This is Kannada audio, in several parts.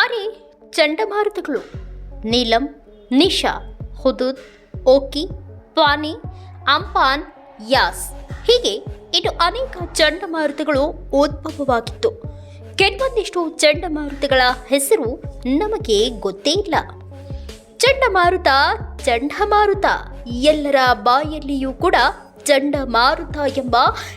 ಅರೆ ಚಂಡಮಾರುತಗಳು. Nilam, Nisha, Hudhud, Ockhi, Fani, Amphan, Yaas. ಹೀಗೆ ಇನ್ನು ಅನೇಕ ಚಂಡಮಾರುತಗಳು ಉದ್ಭವವಾಗಿತ್ತು. ಕೆಲವೊಂದಿಷ್ಟು ಚಂಡಮಾರುತಗಳ ಹೆಸರು ನಮಗೆ ಗೊತ್ತೇ ಇಲ್ಲ. ಚಂಡಮಾರುತ ಚಂಡಮಾರುತ. ಎಲ್ಲರ ಬಾಯಲ್ಲಿಯೂ ಕೂಡ ಚಂಡಮಾರುತ ಎಂಬ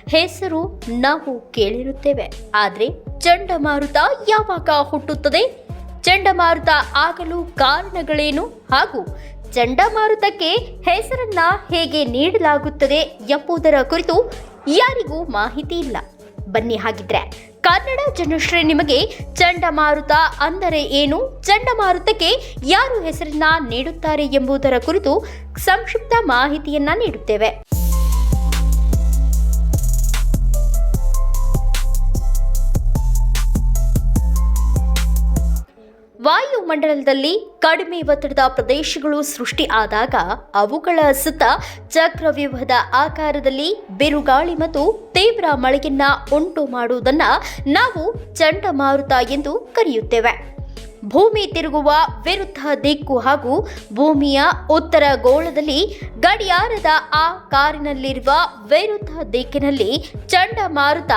ಹೆಸರು ನಾವು ಕೇಳಿರುತ್ತೇವೆ. ಆದರೆ ಚಂಡಮಾರುತ ಯಾವಾಗ ಹುಟ್ಟುತ್ತದೆ? ಚಂಡಮಾರುತ ಆಗಲು ಕಾರಣಗಳೇನು ಹಾಗೂ ಚಂಡಮಾರುತಕ್ಕೆ ಹೆಸರನ್ನ ಹೇಗೆ ನೀಡಲಾಗುತ್ತದೆ ಎಂಬುದರ ಕುರಿತು ಯಾರಿಗೂ ಮಾಹಿತಿ ಇಲ್ಲ. ಬನ್ನಿ ಹಾಗಿದ್ರೆ ಕನ್ನಡ ಜನಶ್ರೀ ನಿಮಗೆ ಚಂಡಮಾರುತ ಅಂದರೆ ಏನು? ಚಂಡಮಾರುತಕ್ಕೆ ಯಾರು ಹೆಸರನ್ನ ನೀಡುತ್ತಾರೆ ಎಂಬುದರ ಕುರಿತು ಸಂಕ್ಷಿಪ್ತ ಮಾಹಿತಿಯನ್ನ ನೀಡುತ್ತೇವೆ. ವಾಯುಮಂಡಲದಲ್ಲಿ ಕಡಿಮೆ ಒತ್ತಡದ ಪ್ರದೇಶಗಳು ಸೃಷ್ಟಿ ಆದಾಗ ಅವುಗಳ ಸುತ್ತ ಚಕ್ರವ್ಯೂಹದ ಆಕಾರದಲ್ಲಿ ಬಿರುಗಾಳಿ ಮತ್ತು ತೀವ್ರ ಮಳೆಯನ್ನ ಉಂಟು ಮಾಡುವುದನ್ನ ನಾವು ಚಂಡಮಾರುತ ಎಂದು ಕರೆಯುತ್ತೇವೆ. ಭೂಮಿ ತಿರುಗುವ ವಿರುದ್ಧ ದಿಕ್ಕು ಹಾಗೂ ಭೂಮಿಯ ಉತ್ತರ ಗೋಳದಲ್ಲಿ ಗಡಿಯಾರದ ಆ ಕಾರಿನಲ್ಲಿರುವ ವಿರುದ್ಧ ದಿಕ್ಕಿನಲ್ಲಿ ಚಂಡಮಾರುತ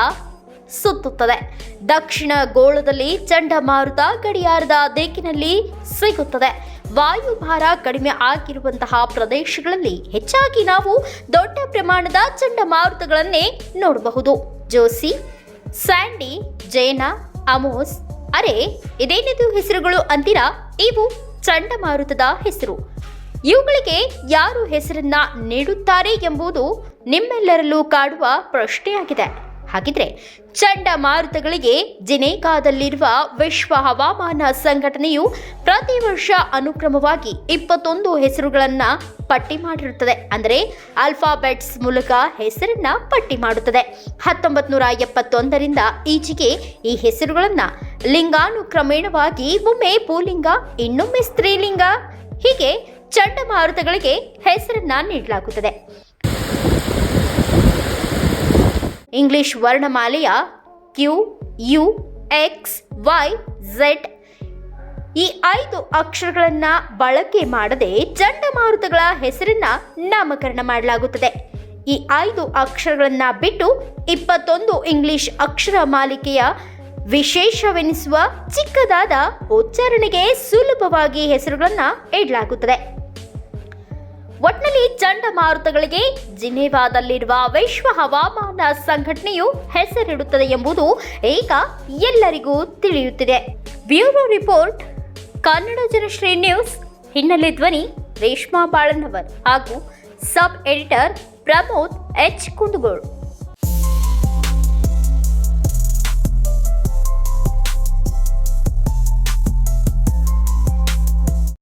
ಸುತ್ತುತ್ತದೆ. ದಕ್ಷಿಣ ಗೋಳದಲ್ಲಿ ಚಂಡಮಾರುತ ಗಡಿಯಾರದ ದಿಕ್ಕಿನಲ್ಲಿ ಸಿಗುತ್ತದೆ. ವಾಯುಭಾರ ಕಡಿಮೆ ಆಗಿರುವಂತಹ ಪ್ರದೇಶಗಳಲ್ಲಿ ಹೆಚ್ಚಾಗಿ ನಾವು ದೊಡ್ಡ ಪ್ರಮಾಣದ ಚಂಡಮಾರುತಗಳನ್ನೇ ನೋಡಬಹುದು. ಜೋಸಿ ಸ್ಯಾಂಡಿ, ಜೇನಾ, ಅಮೋಸ್, ಅರೆ, ಇದೇನಿದು ಹೆಸರುಗಳು ಅಂತೀರಾ? ಇವು ಚಂಡಮಾರುತದ ಹೆಸರು. ಇವುಗಳಿಗೆ ಯಾರು ಹೆಸರನ್ನ ನೀಡುತ್ತಾರೆ ಎಂಬುದು ನಿಮ್ಮೆಲ್ಲರಲ್ಲೂ ಕಾಡುವ ಪ್ರಶ್ನೆಯಾಗಿದೆ. ಹಾಗಿದ್ರೆ ಚಂಡಮಾರುತಗಳಿಗೆ ಜಿನೇಕಾದಲ್ಲಿರುವ ವಿಶ್ವ ಹವಾಮಾನ ಸಂಘಟನೆಯು ಪ್ರತಿ ವರ್ಷ ಅನುಕ್ರಮವಾಗಿ ಇಪ್ಪತ್ತೊಂದು ಹೆಸರುಗಳನ್ನು ಪಟ್ಟಿ ಮಾಡಿರುತ್ತದೆ. ಅಂದರೆ ಅಲ್ಫಾಬೆಟ್ಸ್ ಮೂಲಕ ಹೆಸರನ್ನ ಪಟ್ಟಿ ಮಾಡುತ್ತದೆ. ಹತ್ತೊಂಬತ್ತು ನೂರ ಎಪ್ಪತ್ತೊಂದರಿಂದ ಈಚೆಗೆ ಈ ಹೆಸರುಗಳನ್ನು ಲಿಂಗಾನುಕ್ರಮೇಣವಾಗಿ ಒಮ್ಮೆ ಪೂಲಿಂಗ, ಇನ್ನೊಮ್ಮೆ ಸ್ತ್ರೀಲಿಂಗ, ಹೀಗೆ ಚಂಡಮಾರುತಗಳಿಗೆ ಹೆಸರನ್ನ ನೀಡಲಾಗುತ್ತದೆ. English ವರ್ಣಮಾಲೆಯ Q U X Y Z ಈ ಐದು ಅಕ್ಷರಗಳನ್ನ ಬಳಕೆ ಮಾಡದೆ ಚಂಡಮಾರುತಗಳ ಹೆಸರನ್ನ ನಾಮಕರಣ ಮಾಡಲಾಗುತ್ತದೆ. ಈ ಐದು ಅಕ್ಷರಗಳನ್ನ ಬಿಟ್ಟು ಇಪ್ಪತ್ತೊಂದು ಇಂಗ್ಲಿಷ್ ಅಕ್ಷರ ಮಾಲಿಕೆಯ ವಿಶೇಷವೆನಿಸುವ ಚಿಕ್ಕದಾದ ಉಚ್ಚಾರಣೆಗೆ ಸುಲಭವಾಗಿ ಹೆಸರುಗಳನ್ನ ಇಡಲಾಗುತ್ತದೆ. ಒಟ್ನಲ್ಲಿ ಚಂಡಮಾರುತಗಳಿಗೆ ಜಿನೇವಾದಲ್ಲಿರುವ ವಿಶ್ವ ಹವಾಮಾನ ಸಂಘಟನೆಯು ಹೆಸರಿಡುತ್ತದೆ ಎಂಬುದು ಈಗ ಎಲ್ಲರಿಗೂ ತಿಳಿಯುತ್ತಿದೆ. Bureau report, Kannada Janashri news, ಹಿನ್ನೆಲೆ ಧ್ವನಿ ರೇಷ್ಮಾ ಬಾಳನವರ್ ಹಾಗೂ sub editor Pramod H Kundagol.